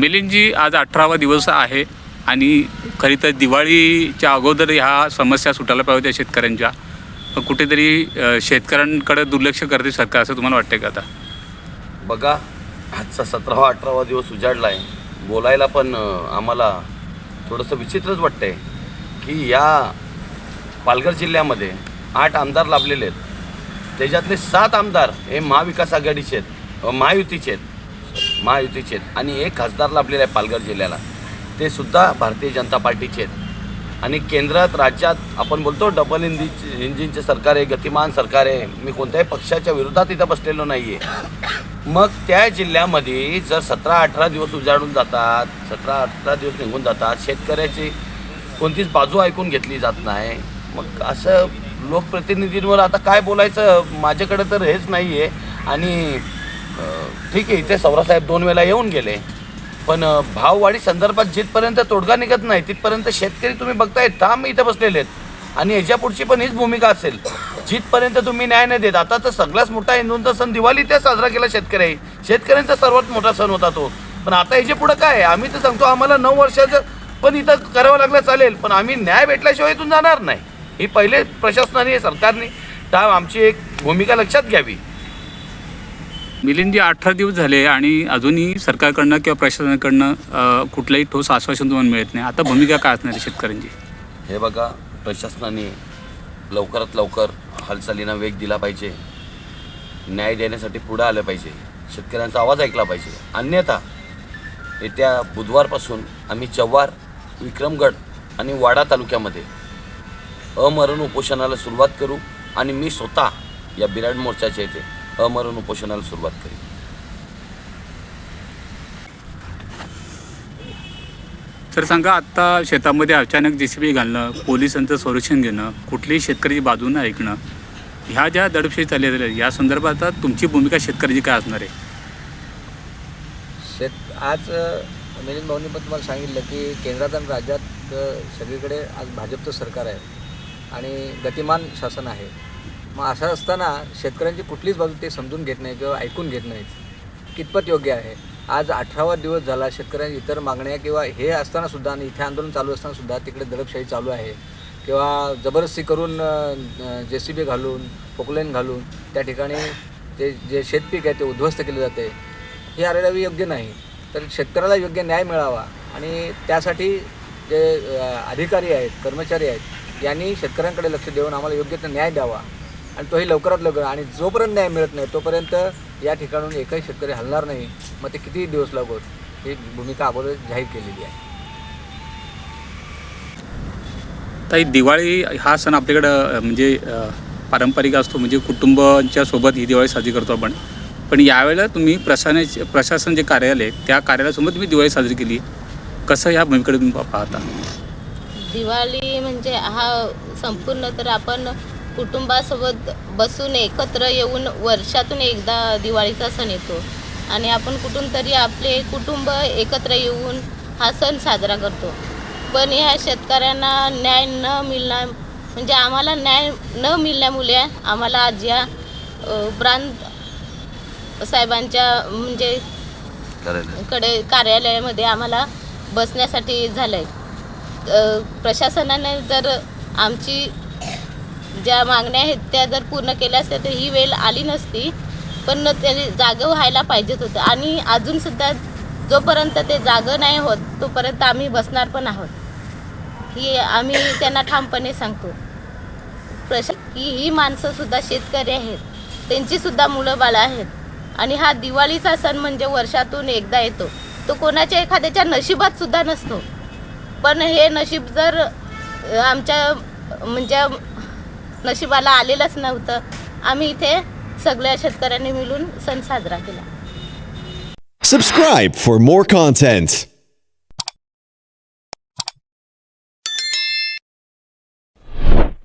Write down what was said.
मिलिंदजी आज अठरावा दिवस आहे आणि खरी तर दिवाळीच्या अगोदर ह्या समस्या सुटायला पाहिजे त्या शेतकऱ्यांच्या. पण कुठेतरी शेतकऱ्यांकडे दुर्लक्ष करते सरकार असं तुम्हाला वाटते का आता? बघा आजचा सतरावा अठरावा दिवस उजाडला आहे बोलायला पण आम्हाला थोडंसं विचित्रच वाटतंय की या पालघर जिल्ह्यामध्ये आठ आमदार लाभलेले आहेत. त्याच्यातले सात आमदार हे महाविकास आघाडीचे आहेत महायुतीचे आहेत. महायुतीचे आहेत. आणि एक खासदार लाभलेला आहे पालघर जिल्ह्याला. ते सुद्धा भारतीय जनता पार्टीचे आहेत. आणि केंद्रात राज्यात आपण बोलतो डबल इंजिन इंजिनचे सरकार आहे गतिमान सरकार आहे. मी कोणत्याही पक्षाच्या विरोधात इथं बसलेलो नाही आहे मग त्या जिल्ह्यामध्ये जर सतरा अठरा दिवस उजाडून जातात सतरा अठरा दिवस निघून जातात शेतकऱ्याची कोणतीच बाजू ऐकून घेतली जात नाही. मग असं लोकप्रतिनिधींवर आता काय बोलायचं? माझ्याकडे तर हेच नाही आहे आणि ठीक आहे इथे सौरासाहेब दोन वेळा येऊन गेले. पण भाववाढी संदर्भात जिथपर्यंत तोडगा निघत नाही तिथपर्यंत शेतकरी तुम्ही बघताय ठाम इथं बसलेले आहेत. आणि याच्या पुढची पण हीच भूमिका असेल. जिथपर्यंत तुम्ही न्याय नाही देत आता तर सगळ्यात मोठा हिंदूंचा सण दिवाळी ते साजरा केला शेतकरी. शेतकऱ्यांचा सर्वात मोठा सण होता तो. पण आता याच्या पुढं काय आहे? आम्ही तर सांगतो आम्हाला नऊ वर्षाचं पण इथं करावं लागलं चालेल पण आम्ही न्याय भेटल्याशिवाय इथून जाणार नाही. ही पहिले प्रशासनाने सरकारने. ठाम आमची एक भूमिका लक्षात घ्यावी. मिलिंदजी अठरा दिवस झाले आणि अजूनही सरकारकडनं किंवा प्रशासनाकडनं कुठलंही ठोस आश्वासन तुम्हाला मिळत नाही. आता भूमिका काय असणार आहे शेतकऱ्यांची? हे बघा प्रशासनाने लवकरात लवकर हालचालींना वेग दिला पाहिजे. न्याय देण्यासाठी पुढं आलं पाहिजे. शेतकऱ्यांचा आवाज ऐकला पाहिजे. अन्यथा येत्या बुधवारपासून आम्ही चव्हार विक्रमगड आणि वाडा तालुक्यामध्ये अमरण उपोषणाला सुरुवात करू आणि मी स्वतः या बिराड मोर्चाच्या येथे अमरण उपोषणाला सुरुवात करेन तर सांगा आत्ता शेतामध्ये अचानक जे सी बी घालणं पोलिसांचं संरक्षण घेणं कुठलीही शेतकऱ्याची बाजू न ऐकणं ह्या ज्या दडपशाही चालल्या आहेत, या संदर्भात आता तुमची भूमिका शेतकऱ्याची काय असणार आहे? शेत आज मिलिंद भाऊंनी पण तुम्हाला सांगितलं की केंद्रात आणि राज्यात सगळीकडे आज भाजपचं सरकार आहे. आणि गतिमान शासन आहे. मग असं असताना शेतकऱ्यांची कुठलीच बाजू ते समजून घेत नाही किंवा ऐकून घेत नाहीत. कितपत योग्य आहे? आज अठरावा दिवस झाला शेतकऱ्यांच्या इतर मागण्या किंवा हे असताना सुद्धा आणि इथे आंदोलन चालू असताना सुद्धा तिकडे दडपशाही चालू आहे. किंवा जबरदस्ती करून जे सी बी घालून पोकलेन घालून त्या ठिकाणी ते जे शेतपीक आहे ते उद्ध्वस्त केले जाते. हे अरेरावी योग्य नाही. तर शेतकऱ्याला योग्य न्याय मिळावा आणि त्यासाठी जे अधिकारी आहेत कर्मचारी आहेत यांनी शेतकऱ्यांकडे लक्ष देऊन आम्हाला योग्य तो न्याय द्यावा. आणि तोही लवकरात लवकर. आणि जोपर्यंत न्याय मिळत नाही तोपर्यंत या ठिकाणून एकही शेतकरी हलणार नाही. मग ते कितीही दिवस लागोत ही भूमिका अगोदर जाहीर केलेली आहे. ताई दिवाळी हा सण आपल्याकडं म्हणजे पारंपरिक असतो म्हणजे कुटुंबाच्या सोबत ही दिवाळी साजरी करतो आपण. पण यावेळेला तुम्ही प्रशासनाचे प्रशासन जे कार्यालय आहे, त्या कार्यालयासमोर तुम्ही दिवाळी साजरी केली. कसं ह्या भूमिकेकडे तुम्ही पाहता? दिवाळी म्हणजे हा संपूर्ण तर आपण कुटुंबासोबत बसून एकत्र येऊन वर्षातून एकदा दिवाळीचा सण येतो. आणि आपण कुठून तरी आपले कुटुंब एकत्र येऊन हा सण साजरा करतो. पण ह्या शेतकऱ्यांना न्याय न मिळणार म्हणजे आम्हाला न्याय न मिळण्यामुळे आम्हाला आज या प्रांत साहेबांच्या म्हणजे कडे कार्यालयामध्ये आम्हाला बसण्यासाठी झालं आहे प्रशासनाने जर आमची ज्या मागण्या आहेत त्या जर पूर्ण केल्या असत्या तर ही वेळ आली नसती. पण त्याने जागं व्हायला पाहिजेत होतं. आणि अजूनसुद्धा जोपर्यंत ते जागं नाही होत तोपर्यंत आम्ही बसणार पण आहोत. ही आम्ही त्यांना ठामपणे सांगतो. प्रश की ही माणसंसुद्धा शेतकरी आहेत. त्यांचीसुद्धा मुलं बाळं आहेत. आणि हा दिवाळीचा सण म्हणजे वर्षातून एकदा येतो. तो कोणाच्या एखाद्याच्या नशिबात सुद्धा नसतो. पण हे नशीब जर आमच्या म्हणजे नशिबाला आलेलंच नव्हतं. आम्ही इथे सगळ्या शेतकऱ्यांनी मिळून सण साजरा केला. Subscribe for more content